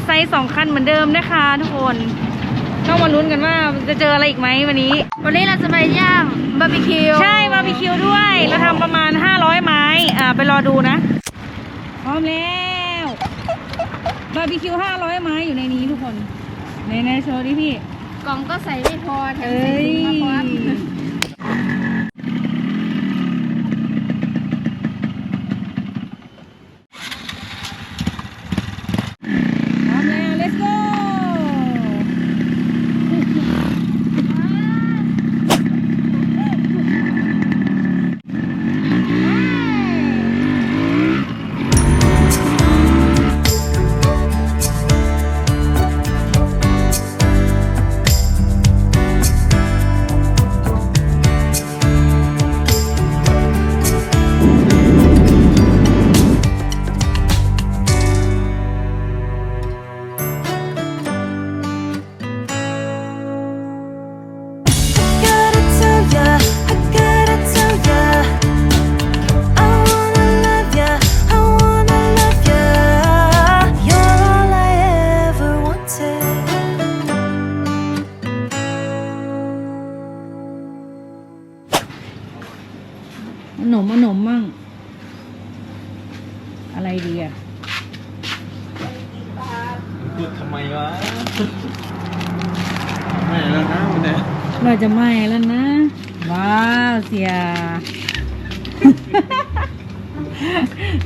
อไซค์สองคันเหมือนเดิมนะคะทุกคนต้องมาลุ้นกันว่าจะเจออะไรอีกไหมวันนี้ วันนี้เราจะไปย่างบาร์บีคิว ใช่บาร์บีคิวด้วยเราทำประมาณ 500 ไม้ อ่าไปรอดูนะ พร้อมแล้วบาร์บีคิว 500 ไม้อยู่ในนี้ทุกคน ในในโชว์ดิพี่ กล่องก็ใส่ไม่พอแถมเอ้ใส่ยถุงมาพร้อม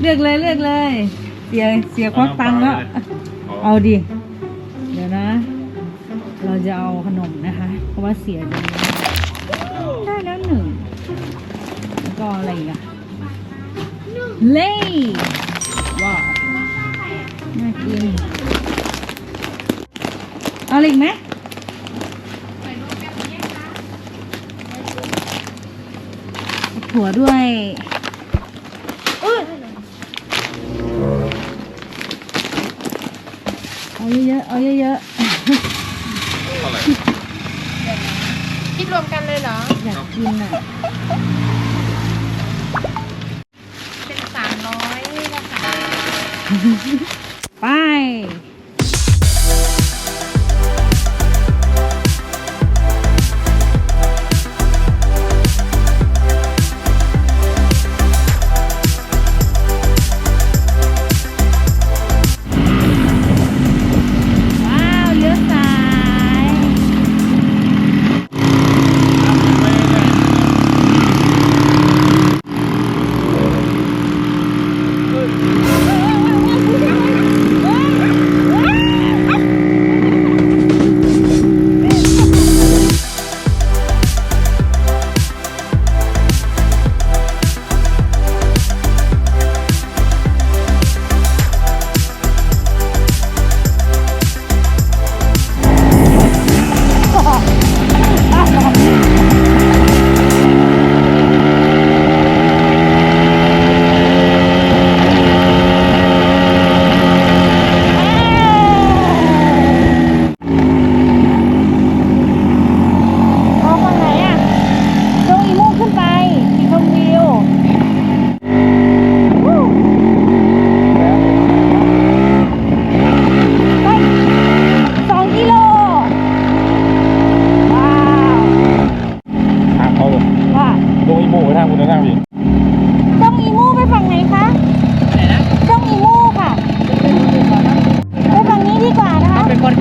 เลือกเลยเลือกเลย เสียเสียควักตังค์แล้ว เอาดิ เดี๋ยวนะ เราจะเอาขนมนะคะ เพราะว่าเสียจะมีได้แล้วหนึ่งแล้วก็อะไรอีกอะเล่ว้าว น่ากิน เอาอะไรอีกไหม ถั่วด้วยอุ๊ยเอาเยอะๆเอาเยอะคิดรวมกันเลยเหรอ ๆอยากกินอะเป็นสามร้อยนะคะ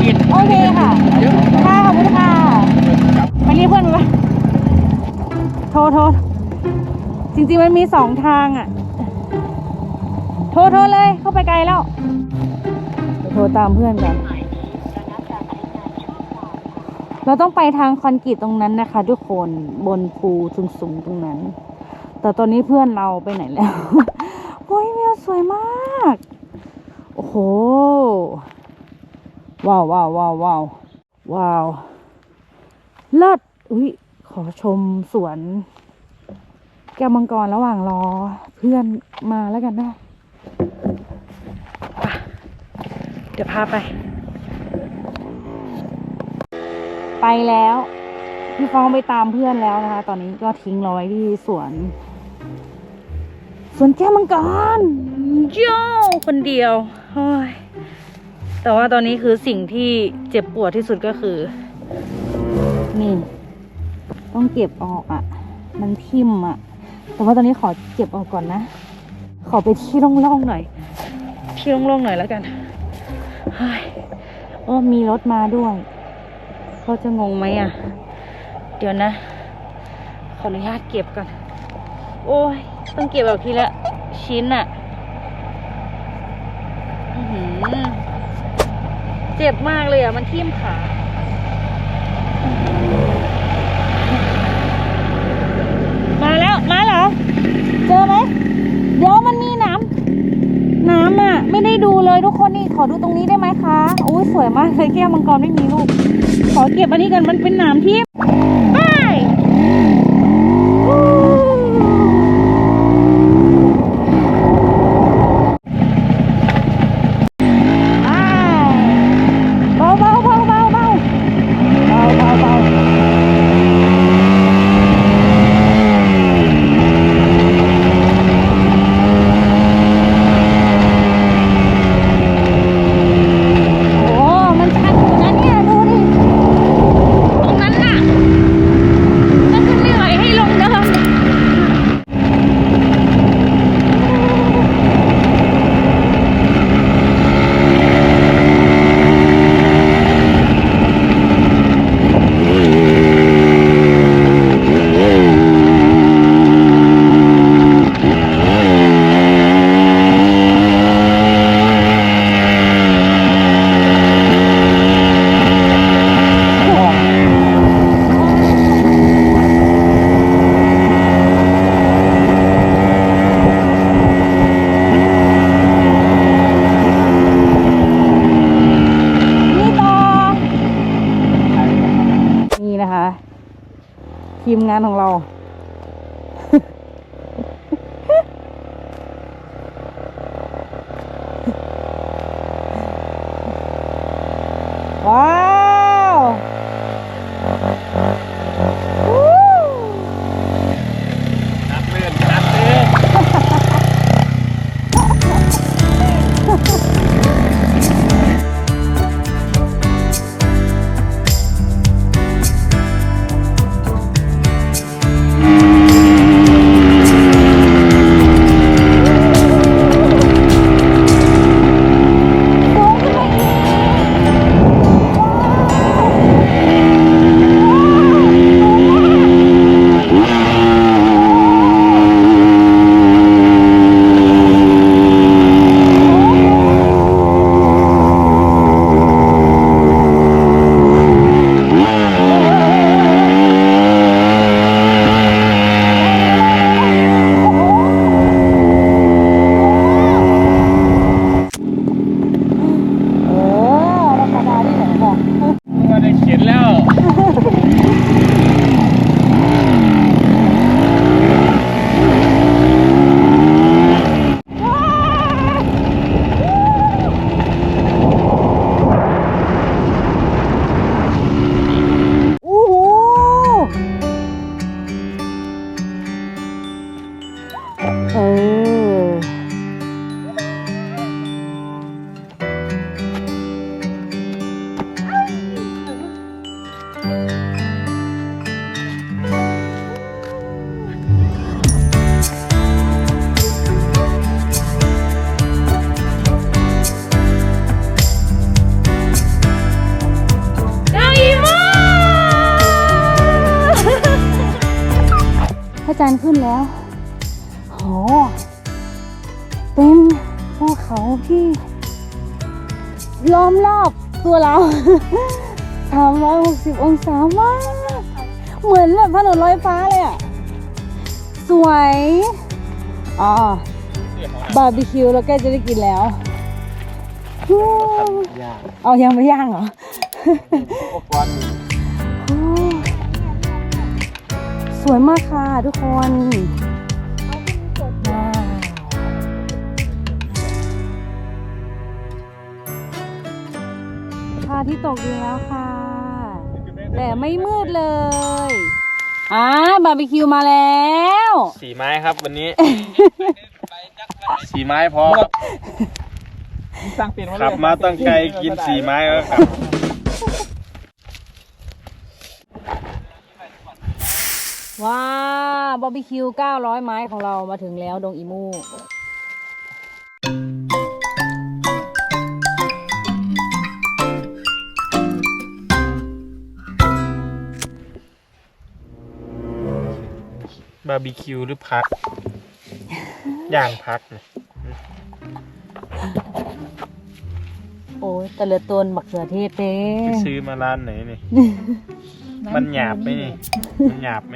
กินโอเคค่ะค่ะขอบคุณค่ะไปเรียกเพื่อนมาโทรโทรจริงๆมันมีสองทางอะ โทรโทรเลยเข้าไปไกลแล้ว โทรตามเพื่อนก่อนเราต้องไปทางคอนกรีตตรงนั้นนะคะ ทุกคนบนภูสูงๆตรงนั้น แต่ตอนนี้เพื่อนเราไปไหนแล้ว โอ้ยวิวสวยมาก โอ้โห ว้าวว้าวว้าวว้าวว้าวเลิศอุ้ยขอชมสวน แก้วมังกรระหว่างรอเพื่อนมาแล้วกันนะไปเดี๋ยวพาไป ไปแล้ว พี่ฟองไปตามเพื่อนแล้วนะคะ ตอนนี้ก็ทิ้งเราไว้ที่สวน สวนแก้วมังกรโย่คนเดียวเฮ้ย แต่ว่าตอนนี้คือสิ่งที่เจ็บปวดที่สุดก็คือ นี่ ต้องเก็บออกอะ่ะ มันทิ่มอะ่ะ แต่ว่าตอนนี้ขอเก็บออกก่อนนะ ขอไปที่โล่งๆหน่อย ที่โล่งๆหน่อยแล้วกันเฮ้ยโอ้มีรถมาด้วยเขาจะงงไหมอะ่ะ เดี๋ยวนะ ขออนุญาตเก็บก่อน โอ้ย ต้องเก็บแบบทีละชิ้นอะ่ะ อื้อหือ เจ็บมากเลยอะ มันทิ่มขามาแล้วมาเหรอเจอไหมเดี๋ยวมันมีน้ำน้ำอะ ไม่ได้ดูเลยทุกคนนี่ขอดูตรงนี้ได้ไหมคะอุ้ยสวยมากเลยแก้วมังกรไม่มีลูก ขอเก็บอันนี้กันมันเป็นน้ำที่ ทีมงานของเรา มรอบตัวเรา 360 องศามาก เหมือนแบบถนนลอยฟ้าเลยอะสวย อ๋อบาร์บีคิวเราใกล้จะได้กินแล้วฮู้ยากเอายังไม่ย่างเหรออุปกรณ์โอ้สวยมากค่ะทุกคน อาที่ตกดีแล้วค่ะ แต่ไม่มืดเลยอ่าบาร์บีคิวมาแล้วสีไม้ครับวันนี้ สีไม้พอสร้างเปลี่ยนขับมาตั้งไกลกินสี่ไม้แล้วครับว้าบาร์บีคิว900 ไม้ของเรามาถึงแล้วดงอีมู บาร์บีคิวหรือพัก ย่างพักเนี่ยโอ้ยแต่เหลือต้นบักเขือเทศเต้ไปซื้อมาร้านไหนนี่ มันหยาบไหมนี่ มันหยาบไหม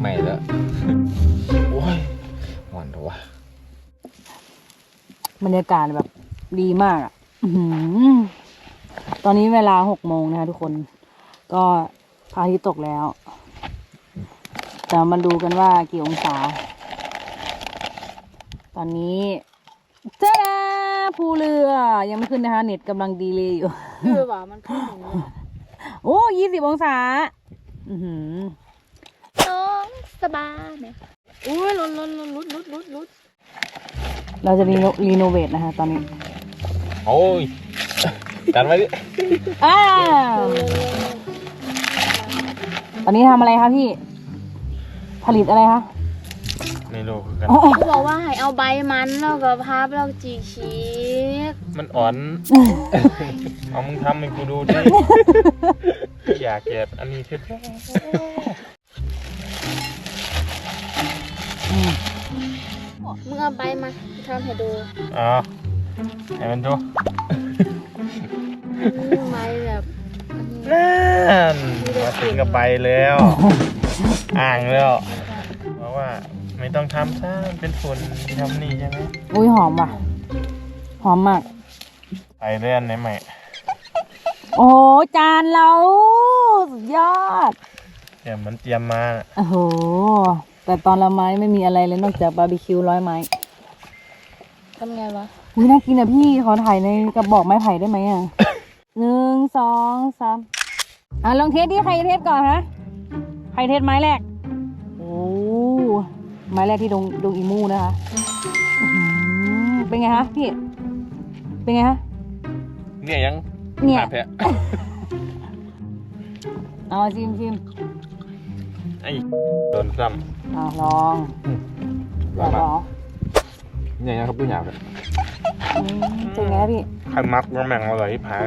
ไม่แล้วโอ้ยหวานตัวะบรรยากาศแบบ ดีมากอะอื้อหือตอนนี้เวลาหกโมงนะคะทุกคน ก็พระอาทิตย์ตกแล้ว แต่มาดูกันว่ากี่องศา ตอนนี้จ้าดาภูเรือ ยังไม่ขึ้นนะคะ เน็ตกำลังดีเลยอยู่คือว่ามันขึ้นอย่างนี้โอ้ยี่สิบองศา อือหือน้องสบายเนี่ยอุ้ยลุ้นลุ้นลุ้นลุ้นลุ้นลุ้นลุ้นเราจะรีโนรีโนเวทนะคะตอนนี้ โอ้ยกันไว้ดิอ่าตอนนี้ทำอะไรคะพี่ ผลิตอะไรคะในโลกคือกัน อ๋อเขาบอกว่าให้เอาใบมันแล้วก็พับแล้วจีกชีกมันอ่อน เอามึงทำให้กูดูดิ อยากเก็บอันนี้เท่มึงเอาใบมาทำให้ดูๆอ๋อ ให้มันดูอืมใบแบบอันนี้นั่นมาถึงกับไปแล้ว อ่างแล้วเพราะว่าไม่ต้องทำซะมันเป็นฝุ่นทำนี่ใช่ไหมอุ้ยหอมว่ะ หอมมาก ไปเลื่อนไหนใหม่โอ้โหจานเราสุดยอดเดี๋ยวมันเตรียมมาน่ะโอ้โหแต่ตอนละไม้ไม่มีอะไรเลยนอกจากบาร์บีคิวร้อยไม้ ทำไงวะ อุ้ยน่ากินอะพี่ขอถ่ายในกระบอกไม้ไผ่ได้ไหมอะหนึ่งสองสามอะลองเทสดิใครเทสก่อนฮะใครเทสไม้แรกโอ้ไม้แรกที่ดงดงอีมูนะคะอื้อหือเป็นไงฮะพี่ เป็นไงฮะเนี่ยยังเนี่ยหาแพะเอาชิมชิมไอ้โดนซ้อ่าลองลองลองเนี่ยยังครับตัวอย่างเลยอืม เป็นไงฮะพี่ำใครมักว่าแม่งอร่อยที่ผาย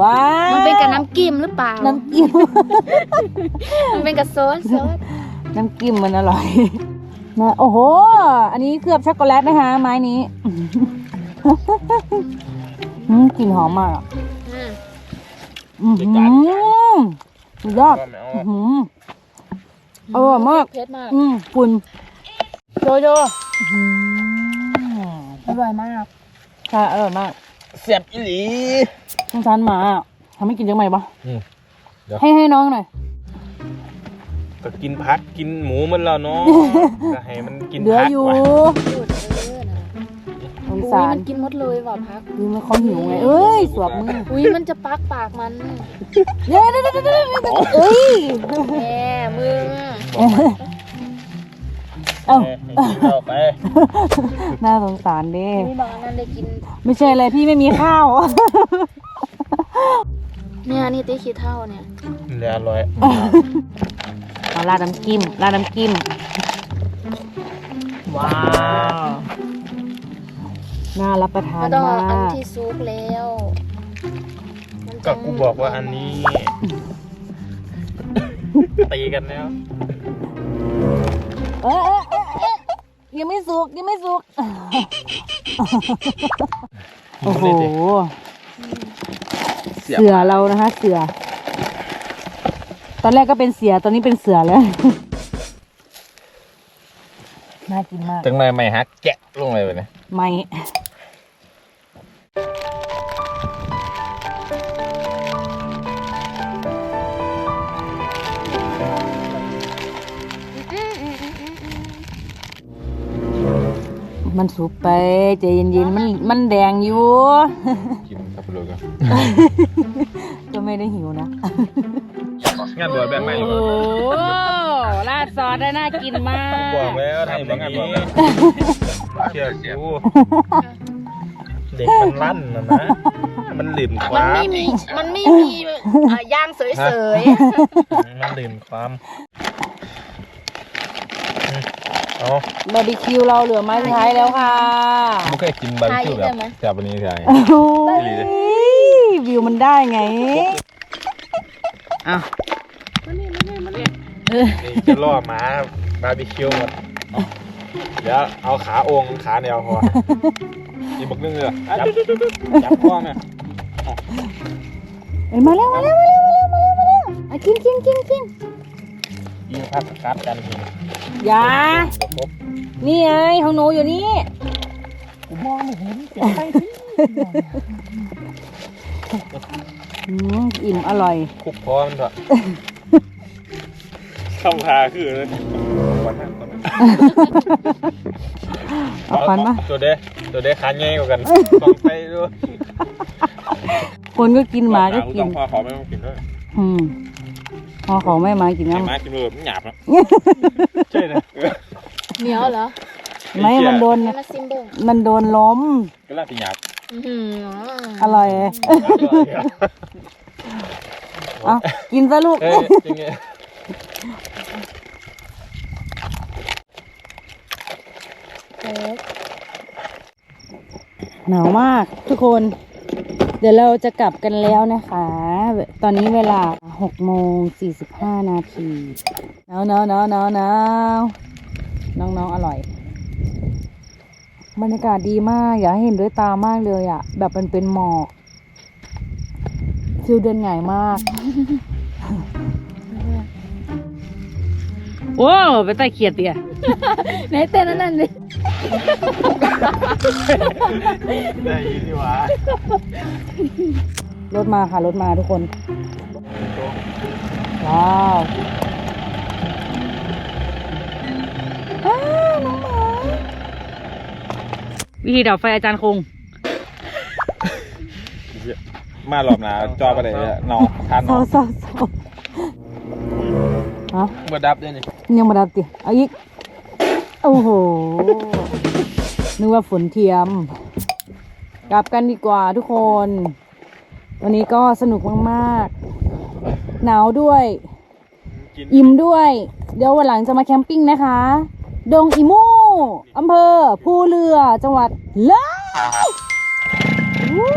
ว้าวมันเป็นกับน้ำกิ้มหรือเปล่า น้ำจิ้มมันเป็นกับโซสโซสน้ำจิ้มมันอร่อยนะโอ้โห อันนี้เคลือบช็อกโกแลตนะคะ ไม้นี้อืมกลิ่นหอมมากอะอืมอือหือสุดยอดว่าแม่งอื้อหืออร่อยมาก เผ็ดมาก อืมคุณโจโจอ ร่อยมากใช่อร่อยมากเสียบอีหลีสงสารหมาอะทำให้กินจังไหมปะอืมเดี๋ยว ให้ให้น้องหน่อย ก็กินพักกินหมูมันแล้วเนาะ ก็ให้มันกินเหลือพักอยู่ว่ะพูดเออนะสงอุ้สายรมันกินหมดเลยว่ะพักคือมันเขาหิวไง เอ้ย สวบมืออุ้ยมันจะปักปากมันเดี๋ยวเดี๋ยวเดี๋ยวเดี๋ยวเดี๋ยวเอ้ยแม่มึงเอ้า เออให้กินเข้าไปน่าสงสารเด้นี่บอกอันนั้นได้กินไม่ใช่เลยพี่ไม่มีข้าว เนี่ยนี่ตีขี้เท่าเนี่ยเหลืออร่อยเอาราดน้ำจิ้มราดน้ำจิ้มว้าวน่ารับประทาก็นต้องมาเอาอันกที่ซุกแล้วมันจะก็กูบอกว่าอันนี้ตีกันแล้ว เอ๊ะเอ๊ะเอ๊ะเอ๊ะยังไม่สุกยังไม่สุก โอ้โหเสือเรานะคะ เสือ ตอนแรกก็เป็นเสือตอนนี้เป็นเสือแล้ว น่ากินมาก จังเลยไม่ฮักแกะลงเลยไปเนี่ยไม่ มันสุกไปใจเย็นๆมันมันแดงอยู่ กินสับปะรดกันก็ไม่ได้หิวนะ งานบวชแบบใหม่อยู่โอ้ราดซอสได้น่ากินมาก บอกแล้วทำอย่างนี้เชื่อกูเด็กมันลั่นนะนะมันลืมคมันวามไม่มีมันไม่มีอะย่างเสยมันลืมความอืม เอาบาร์บีคิวเราเหลือไม้สุดท้ายแล้วค่ะไม่เคยกินบาร์บีคิวแบบแซ่บวันนี้ใช่โอ้ยวิวมันได้ไงอ้าวเออนี่จะล่อหมาบาร์บีคิวหมดเดี๋ยวเอาขาองค์ขาแนวพอกินบักนึ่งเลยจับจับข้อไหมเอ้ยมาแล้วมาแล้วมาแล้วมาแล้วมาแล้วมาแล้วอะกินกินกินกิน ยิงพัดกัดกันทีอย่า ครบนี่ไงของหนูอยู่นี่อืมอิ่มอร่อย คุกพร้อมเถอะคำพาคือเลยวันนั้นก่อนนะเอาควันมา ตัวเด้ตัวเด้ขาแง่กว่ากันส่องไปด้วยคนก็กินหมาก็กิต้นองพอขอไม่ต้องกินด้วยอืม พอของแม่มากินไอ้น้ำมากินเลยมันหยาบนะใช่นะๆเหนียวเหรอไม่มันโดนให้มาซิมเบิ้งมันโดนล้มก็ล่าสิหยาบอื้อหืออร่อยเอากินซะลูกเอ้ยจริงไงเค้กหนาวมากทุกคน เดี๋ยวเราจะกลับกันแล้วนะคะ ตอนนี้เวลา6โมง45นาทีหนาวหนาวหนาวหนาวหนาวน้องๆอร่อย บรรยากาศดีมาก อยากให้เห็นด้วยตามากเลยอะ่ะ แบบมันเป็นหมอกฟิลเดินง่ายมากว้าวไปใต้เขียดเตียไหนเต้นนั่นเลย ได้ยินดีหว่ารถมาค่ะ รถมาทุกคน ว้าวอ้าวน้องหมาวิธีดับไฟอาจารย์คง มาหลอบหนาจอไปเลยนอนทานนเศอร้านเศร้าเศร้าฮะเบอร์ดับด้วยนี่ยังมาดับติเอาอีก โอ้โห นึกว่าฝนเทียม กลับกันดีกว่าทุกคน วันนี้ก็สนุกมากๆ หนาวด้วยกินอิ่มด้วย เดี๋ยววันหลังจะมาแคมปิ้งนะคะ ดงอิมูอำเภอภูเรือ จังหวัดเลยวู้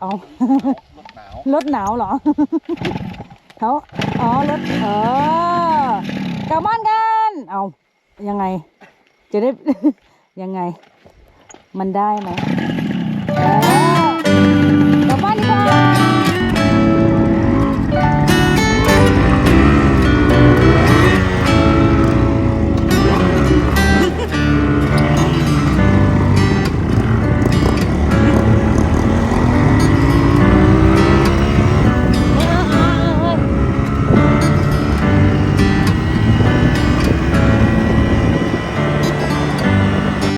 เอารถหนาวเหรอเขาอ๋อรถเออกลับบ้านกัน เอายังไง จะได้ ยังไง มันได้ไหม